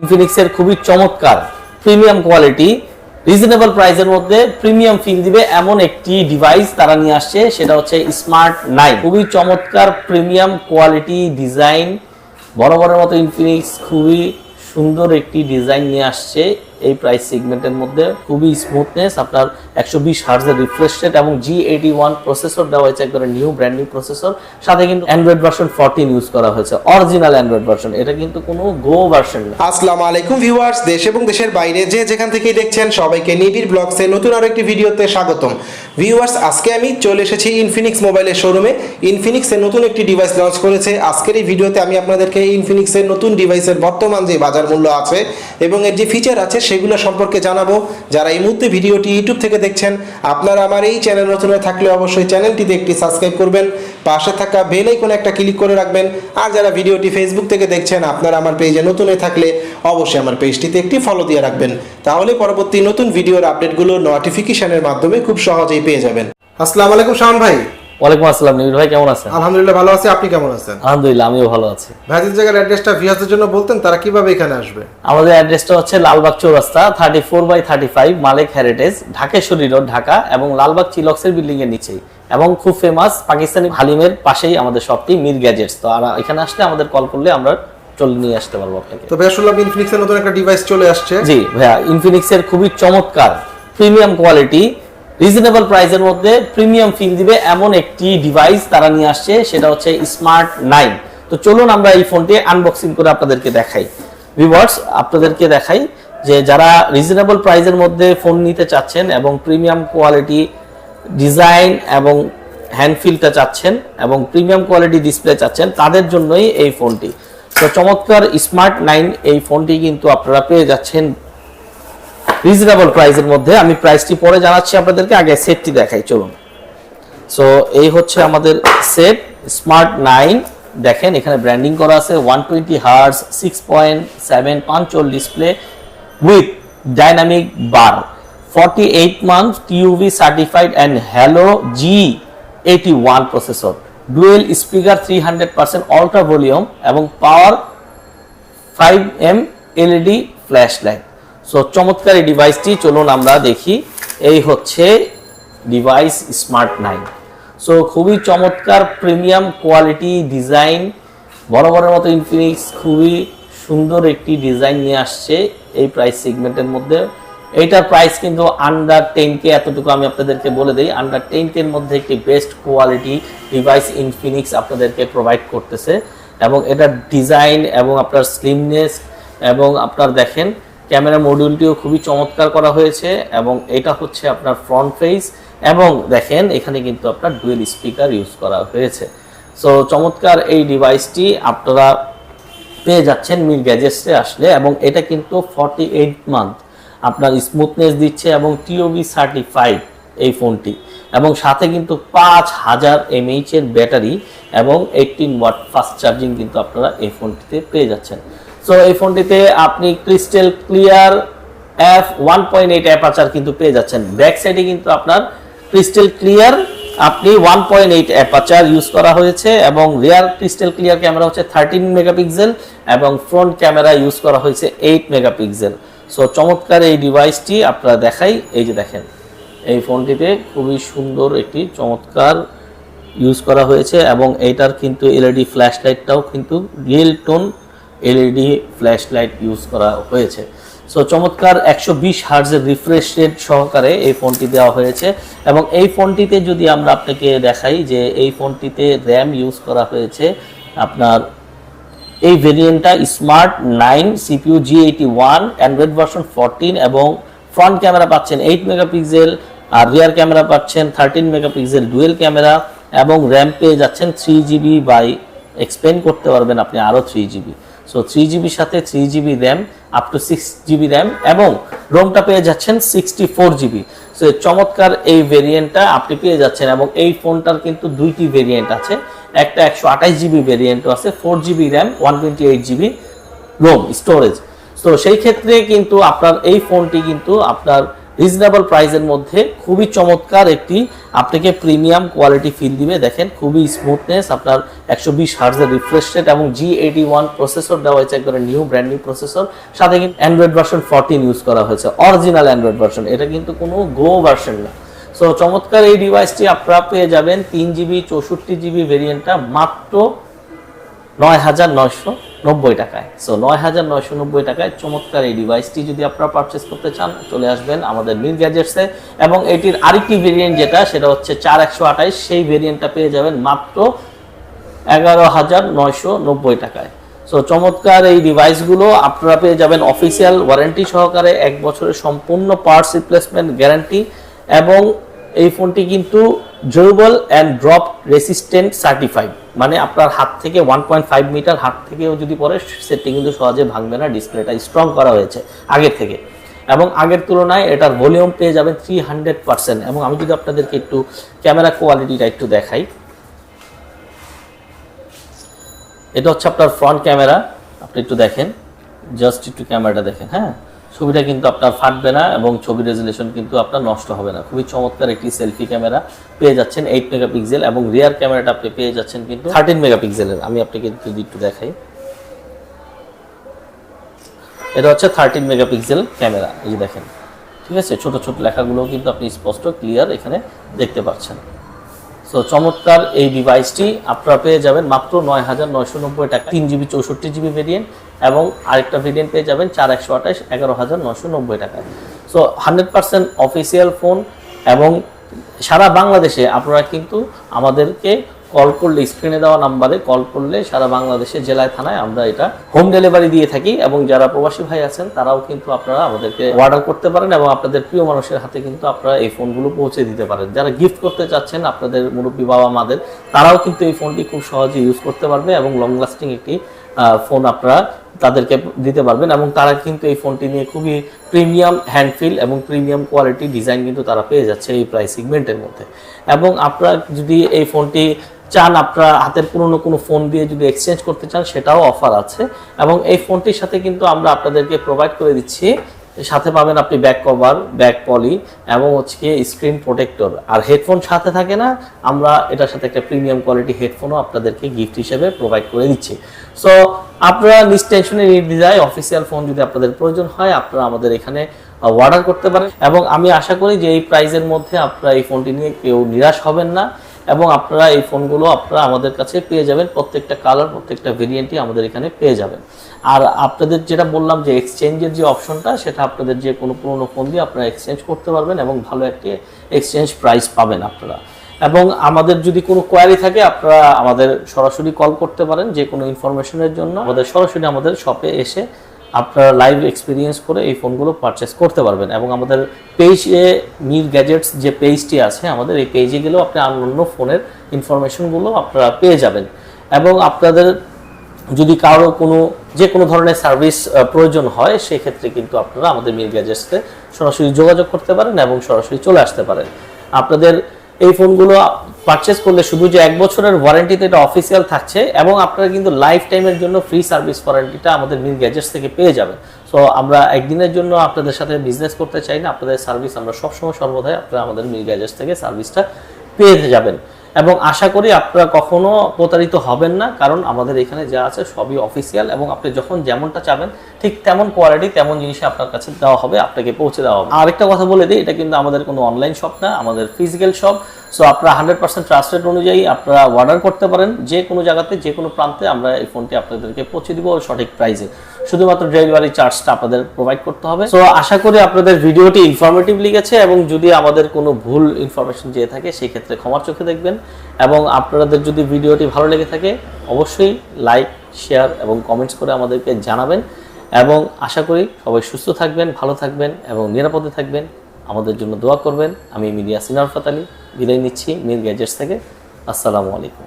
ইনফিনিক্সের খুবই চমৎকার premium quality reasonable প্রাইসের মধ্যে প্রিমিয়াম ফিল দিবে এমন একটি ডিভাইস তারা নিয়ে আসছে, সেটা হচ্ছে স্মার্ট নাইন খুবই চমৎকার প্রিমিয়াম কোয়ালিটি ডিজাইন বড় বড় মতো ইনফিনিক্স খুবই সুন্দর একটি ডিজাইন নিয়ে আসছে। এই প্রাইস সেগমেন্টের মধ্যে খুবই স্মুথনেস আপনার একশো বিশ হার্জের রিফ্রেশ রেট এবং জি এইটি ওয়ান প্রসেসর দেওয়া হয়েছে একবারে নিউ ব্র্যান্ড নিউ প্রসেসর সাথে কিন্তু অ্যান্ড্রয়েড ভার্সন ফোরটিন ইউজ করা হয়েছে অরিজিনাল অ্যান্ড্রয়েড ভার্সন এটা কিন্তু কোনো গো ভার্সন না। আসসালামু আলাইকুম ভিউয়ার্স দেশ এবং দেশের বাইরে যে যেখান থেকেই দেখছেন, সবাইকে নিবিড় ব্লগসে নতুন আরও একটি ভিডিওতে স্বাগতম। ভিউয়ার্স আজকে আমি চলে এসেছি ইনফিনিক্স মোবাইলের শোরুমে ইনফিনিক্সের নতুন একটি ডিভাইস লঞ্চ করেছে। আজকের এই ভিডিওতে আমি আপনাদেরকে ইনফিনিক্সের নতুন ডিভাইসের বর্তমান যে বাজার মূল্য আছে এবং এর যে ফিচার আছে সেগুলো সম্পর্কে জানাব। যারা এই মুহূর্তে ভিডিওটি ইউটিউব থেকে দেখছেন, আপনারা আমার এই চ্যানেল হয়ে থাকলে অবশ্যই চ্যানেলটিতে একটি সাবস্ক্রাইব করবেন, পাশে থাকা বেল আইকনে একটা ক্লিক করে রাখবেন, আর যারা ভিডিওটি ফেসবুক থেকে দেখছেন, আপনারা আমার পেজে নতুন হয়ে থাকলে অবশ্যই আমার পেজটিতে একটি ফলো দিয়ে রাখবেন। তাহলে পরবর্তী নতুন ভিডিওর আপডেটগুলো নোটিফিকেশনের মাধ্যমে খুব সহজেই পেয়ে যাবেন। আসসালামু আলাইকুম শাওন ভাই। ওয়ালাইকুম আসসালাম নিবির ভাই কেমন আছেন? আলহামদুলিল্লাহ ভালো আছি আপনি কেমন আছেন? আলহামদুলিল্লাহ আমিও ভালো আছি। ভাইদের জায়গার অ্যাড্রেসটা ভিউয়ারদের জন্য বলতেন তারা কীভাবে এখানে আসবে? আমাদের অ্যাড্রেসটা হচ্ছে Lalbagh Chowrasta thirty four by thirty five Malik heritage Dhakeshwari road Dhaka এবং লালবাগ চিলক্সের বিল্ডিং এর নিচেই। এবং খুব ফেমাস পাকিস্তানি হালিমের পাশেই আমাদের শপটি মির গ্যাজেটস তো আর এখানে আসলে আমাদের কল করলে আমরা চলে নিয়ে আসতে পারব আপনাকে। তো ভাইয়া শুনলাম ইনফিনিক্সের নতুন একটা ডিভাইস চলে আসছে। জি ভাইয়া ইনফিনিক্সের খুবই চমৎকার প্রিমিয়াম কোয়ালিটি রিজনেবল প্রাইসের মধ্যে প্রিমিয়াম ফিল দিবে এমন একটি ডিভাইস তারা নিয়ে আসছে, সেটা হচ্ছে স্মার্ট নাইন তো চলুন আমরা এই ফোনটি আনবক্সিং করে আপনাদেরকে দেখাই। ভিভার্স আপনাদেরকে দেখাই যে যারা রিজনেবল প্রাইসের মধ্যে ফোন নিতে চাচ্ছেন এবং প্রিমিয়াম কোয়ালিটি ডিজাইন এবং হ্যান্ডফিলটা চাচ্ছেন এবং প্রিমিয়াম কোয়ালিটি ডিসপ্লে চাচ্ছেন, তাদের জন্যই এই ফোনটি তো চমৎকার স্মার্ট নাইন এই ফোনটি কিন্তু আপনারা পেয়ে যাচ্ছেন রিজনেবল প্রাইসের মধ্যে। আমি প্রাইসটি পরে জানাচ্ছি আপনাদেরকে, আগে সেটটি দেখাই, চলুন। সো এই হচ্ছে আমাদের সেট স্মার্ট নাইন দেখেন এখানে ব্র্যান্ডিং করা আছে one twenty hertz six point seven punch hole display with dynamic bar forty eight month TUV certified and Helio G eighty one processor dual speaker three hundred percent ultra volume এবং power five M LED flash light so চমৎকার এই ডিভাইসটি চলুন আমরা দেখি। এই হচ্ছে device smart nine so খুবই চমৎকার প্রিমিয়াম কোয়ালিটি ডিজাইন বড় বড় মতো ইনফিনিক্স খুবই সুন্দর একটি ডিজাইন নিয়ে আসছে এই প্রাইস সেগমেন্টের মধ্যে। এইটার প্রাইস কিন্তু আন্ডার টেন কে এতটুকু আমি আপনাদেরকে বলে দিই। আন্ডার টেন কের মধ্যে একটি বেস্ট কোয়ালিটি ডিভাইস ইনফিনিক্স আপনাদেরকে প্রোভাইড করতেছে। এবং এটার ডিজাইন এবং আপনার স্লিমনেস এবং আপনার দেখেন ক্যামেরা মডিউলটিও খুবই চমৎকার করা হয়েছে এবং এটা হচ্ছে আপনার ফ্রন্ট ফেস এবং দেখেন এখানে কিন্তু আপনার ডুয়েল স্পিকার ইউজ করা হয়েছে। সো চমৎকার এই ডিভাইসটি আপনারা পেয়ে যাচ্ছেন মিল গ্যাজেটসে আসলে এবং এটা কিন্তু ফর্টি এইট মান্থ আপনার স্মুথনেস দিচ্ছে এবং টিওবি সার্টিফাইড এই ফোনটি এবং সাথে কিন্তু পাঁচ হাজার এমএইচ এর ব্যাটারি এবং এইটিন ওয়াট ফাস্ট চার্জিং কিন্তু আপনারা এই ফোনটিতে পেয়ে যাচ্ছেন। সো এই ফোনটিতে আপনি crystal clear F one point eight aperture কিন্তু পেয়ে যাচ্ছেন। ব্যাক সাইডে কিন্তু আপনার ক্রিস্টাল ক্লিয়ার আপনি one point eight aperture use করা হয়েছে এবং রিয়ার ক্রিস্টাল ক্লিয়ার ক্যামেরা হচ্ছে থার্টিন মেগাপিক্সেল এবং ফ্রন্ট ক্যামেরা ইউজ করা হয়েছে এইট মেগাপিক্সেল সো চমৎকার এই ডিভাইসটি আপনারা দেখাই। এই যে দেখেন, এই ফোনটিতে খুবই সুন্দর একটি চমৎকার ইউজ করা হয়েছে এবং এইটার কিন্তু এলইডি ফ্ল্যাশ লাইটটাও কিন্তু real tone LED flash light use করা হয়েছে। সো চমৎকার একশো বিশ হার্জের রিফ্রেশ রেট সহকারে এই ফোনটি দেওয়া হয়েছে এবং এই ফোনটিতে যদি আমরা আপনাকে দেখাই যে এই ফোনটিতে র্যাম ইউজ করা হয়েছে আপনার এই ভেরিয়েন্টটা smart nine CPU G eighty one Android version fourteen এবং ফ্রন্ট ক্যামেরা পাচ্ছেন এইট মেগাপিক্সেল আর রিয়ার ক্যামেরা পাচ্ছেন থার্টিন মেগাপিক্সেল ডুয়েল ক্যামেরা এবং র্যাম পেয়ে যাচ্ছেন থ্রি জিবি বাই এক্সপেন্ড করতে পারবেন আপনি আরও থ্রি জিবি সো থ্রি জিবির সাথে three GB RAM up to six GB RAM এবং রোমটা পেয়ে যাচ্ছেন সিক্সটি ফোর জিবি সো চমৎকার এই ভেরিয়েন্টটা আপনি পেয়ে যাচ্ছেন এবং এই ফোনটার কিন্তু দুইটি ভেরিয়েন্ট আছে। একটা একশো আঠাশ জিবি ভেরিয়েন্টও আছে four GB RAM one twenty eight GB ROM storage তো সেই ক্ষেত্রে কিন্তু আপনার এই ফোনটি কিন্তু আপনার রিজনেবল প্রাইসের মধ্যে খুবই চমৎকার একটি আপনাকে প্রিমিয়াম কোয়ালিটি ফিল দিবে। দেখেন খুবই স্মুথনেস আপনার একশো বিশ হার্জের রিফ্রেশ রেট এবং জি এইটি ওয়ান প্রসেসর দেওয়া হয়েছে একবারে নিউ ব্র্যান্ড নিউ প্রসেসর সাথে কিন্তু অ্যান্ড্রয়েড ভার্সন ফোরটিন ইউজ করা হয়েছে অরিজিনাল অ্যান্ড্রয়েড ভার্সন এটা কিন্তু কোনো গো ভার্সন না। সো চমৎকার এই ডিভাইসটি আপনারা পেয়ে যাবেন। তিন জিবি চৌষট্টি জিবি ভেরিয়েন্টটা মাত্র নয় হাজার নয়শো। নব্বই টাকায়। সো নয় হাজার নয়শো নব্বই টাকায় চমৎকার এই ডিভাইসটি যদি আপনারা পারচেস করতে চান, চলে আসবেন আমাদের মিল গ্যাজেটসে এবং এটির আরেকটি ভেরিয়েন্ট যেটা, সেটা হচ্ছে চার একশো আঠাইশ সেই ভেরিয়েন্টটা পেয়ে যাবেন মাত্র এগারো হাজার নয়শো নব্বই টাকায়। সো চমৎকার এই ডিভাইসগুলো আপনারা পেয়ে যাবেন অফিসিয়াল ওয়ারেন্টি সহকারে। এক বছরের সম্পূর্ণ পার্টস রিপ্লেসমেন্ট গ্যারান্টি এবং এই ফোনটি কিন্তু durable and drop resistant certified মানে আপনার হাত থেকে ওয়ান পয়েন্ট ফাইভ মিটার হাত থেকেও যদি পরে সেটি কিন্তু সহজে ভাঙবে না, ডিসপ্লেটা স্ট্রং করা হয়েছে আগের থেকে। এবং আগের তুলনায় এটার ভলিউম পেয়ে যাবেন থ্রি হান্ড্রেড পার্সেন্ট এবং আমি যদি আপনাদেরকে একটু ক্যামেরা কোয়ালিটিটা একটু দেখাই। এটা হচ্ছে আপনার ফ্রন্ট ক্যামেরা আপনি একটু দেখেন। জাস্ট একটু ক্যামেরাটা দেখেন হ্যাঁ? ছবিটা কিন্তু আপনার ফাটবে না এবং ছবি রেজুলেশন কিন্তু আপনার নষ্ট হবে না। খুবই চমৎকার একটি সেলফি ক্যামেরা পেয়ে যাচ্ছেন এইট মেগাপিক্সেল এবং রিয়ার ক্যামেরাটা আপনি পেয়ে যাচ্ছেন কিন্তু থার্টিন মেগাপিক্সেলের আমি আপনাকে যদি একটু দেখাই। এটা হচ্ছে থার্টিন মেগাপিক্সেল ক্যামেরা এই দেখেন। ঠিক আছে? ছোট ছোট লেখাগুলো কিন্তু আপনি স্পষ্ট ক্লিয়ার এখানে দেখতে পাচ্ছেন। সো চমৎকার এই ডিভাইসটি আপনারা পেয়ে যাবেন মাত্র নয় হাজার নয়শো নব্বই টাকা। তিন জিবি চৌষট্টি জিবি ভেরিয়েন্ট এবং আরেকটা ভেরিয়েন্ট পেয়ে যাবেন চার একশো আঠাশ, এগারো হাজার নয়শো নব্বই টাকায়। So hundred percent official phone এবং সারা বাংলাদেশে আপনারা কিন্তু আমাদেরকে কল করলে স্ক্রিনে দেওয়া নাম্বারে কল করলে সারা বাংলাদেশে জেলায়, থানায় আমরা এটা হোম ডেলিভারি দিয়ে থাকি এবং যারা প্রবাসী ভাই আছেন, তারাও কিন্তু আপনারা আমাদেরকে অর্ডার করতে পারেন এবং আপনাদের প্রিয় মানুষের হাতে কিন্তু আপনারা এই ফোনগুলো পৌঁছে দিতে পারেন। যারা গিফট করতে চাচ্ছেন, আপনাদের মুরব্বী বাবা মাদের, তারাও কিন্তু এই ফোনটি খুব সহজে ইউজ করতে পারবে এবং লং লাস্টিং একটি ফোন আপনারা তাদেরকে দিতে পারবেন এবং তারা কিন্তু এই ফোনটি নিয়ে খুবই প্রিমিয়াম হ্যান্ডফিল এবং প্রিমিয়াম কোয়ালিটি ডিজাইন কিন্তু তারা পেয়ে যাচ্ছে এই প্রাইস সিগমেন্টের মধ্যে। এবং আপনারা যদি এই ফোনটি চান আপনার হাতের পুরনো কোনো ফোন দিয়ে যদি এক্সচেঞ্জ করতে চান, সেটাও অফার আছে। এবং এই ফোনটির সাথে কিন্তু আমরা আপনাদেরকে প্রোভাইড করে দিচ্ছি। সাথে পাবেন আপনি ব্যাক কভার ব্যাক পলি এবং হচ্ছে স্ক্রিন প্রোটেক্টর আর হেডফোন সাথে থাকে না, আমরা এটার সাথে একটা প্রিমিয়াম কোয়ালিটি হেডফোনও আপনাদেরকে গিফট হিসেবে প্রোভাইড করে দিচ্ছি। সো আপনারা নিষ্টেনশনে নির্দ্বিধায় অফিসিয়াল ফোন যদি আপনাদের প্রয়োজন হয়, আপনারা আমাদের এখানে অর্ডার করতে পারেন। এবং আমি আশা করি যে এই প্রাইজের মধ্যে আপনারা এই ফোনটি নিয়ে কেউ নিরাশ হবেন না। এবং আপনারা এই ফোনগুলো আপনারা আমাদের কাছে পেয়ে যাবেন। প্রত্যেকটা কালার প্রত্যেকটা ভেরিয়েন্টই আমাদের এখানে পেয়ে যাবেন। আর আপনাদের যেটা বললাম যে এক্সচেঞ্জের যে অপশনটা সেটা আপনাদের যে কোনো পুরনো ফোন দিয়ে আপনারা এক্সচেঞ্জ করতে পারবেন এবং ভালো একটি এক্সচেঞ্জ প্রাইস পাবেন আপনারা। এবং আমাদের যদি কোনো কোয়ারি থাকে, আপনারা আমাদের সরাসরি কল করতে পারেন যে কোনো ইনফরমেশনের জন্য। আমাদের সরাসরি আমাদের শপে এসে আপনারা লাইভ এক্সপিরিয়েন্স করে এই ফোনগুলো পারচেস করতে পারবেন এবং আমাদের পেজে মির গ্যাজেটস যে পেজটি আছে, আমাদের এই পেজে গেলেও আপনি অন্য ফোনের ইনফরমেশনগুলো আপনারা পেয়ে যাবেন। এবং আপনাদের যদি কারও কোনো, যে কোনো ধরনের সার্ভিস প্রয়োজন হয়, সেক্ষেত্রে কিন্তু আপনারা আমাদের মির গ্যাজেটসে সরাসরি যোগাযোগ করতে পারেন এবং সরাসরি চলে আসতে পারেন। আপনাদের এই ফোনগুলো পারচেস করলে শুধু যে এক বছরের ওয়ারেন্টিতে এটা অফিসিয়াল থাকছে এবং আপনারা কিন্তু লাইফ টাইমের জন্য ফ্রি সার্ভিস ওয়ারেন্টিটা আমাদের মিল গ্যাজেটস থেকে পেয়ে যাবেন। সো আমরা একদিনের জন্য আপনাদের সাথে বিজনেস করতে চাই না, আপনাদের সার্ভিস আমরা সবসময় সর্বদাই আপনারা আমাদের মিল গ্যাজেটস থেকে সার্ভিসটা পেয়ে যাবেন। এবং আশা করি আপনারা কখনো প্রতারিত হবেন না, কারণ আমাদের এখানে যা আছে সবই অফিসিয়াল এবং আপনি যখন যেমনটা চাবেন, ঠিক তেমন কোয়ালিটি তেমন জিনিস আপনার কাছে দেওয়া হবে, আপনাকে পৌঁছে দেওয়া হবে। আরেকটা কথা বলে দিই, এটা কিন্তু আমাদের কোনো অনলাইন শপ না, আমাদের ফিজিক্যাল শপ সো আপনারা হান্ড্রেড পার্সেন্ট ট্রাস্টেড অনুযায়ী আপনারা অর্ডার করতে পারেন, যে কোনো জায়গাতে, যে কোনো প্রান্তে আমরা এই ফোনটি আপনাদেরকে পৌঁছে দিব সঠিক প্রাইসে শুধুমাত্র ডেলিভারি চার্জটা আপনাদের প্রোভাইড করতে হবে। সো আশা করি আপনাদের ভিডিওটি ইনফরমেটিভ লেগেছে এবং যদি আমাদের কোনো ভুল ইনফরমেশন যেয়ে থাকে সেই ক্ষেত্রে ক্ষমার চোখে দেখবেন এবং আপনাদের যদি ভিডিওটি ভালো লেগে থাকে, অবশ্যই লাইক শেয়ার এবং কমেন্টস করে আমাদেরকে জানাবেন এবং আশা করি সবাই সুস্থ থাকবেন, ভালো থাকবেন এবং নিরাপদে থাকবেন। আমাদের জন্য দোয়া করবেন। আমি মিডিয়া সিনার ফাতালি বিদায় নিচ্ছি মির গ্যাজেটস থেকে। আসসালামু আলাইকুম।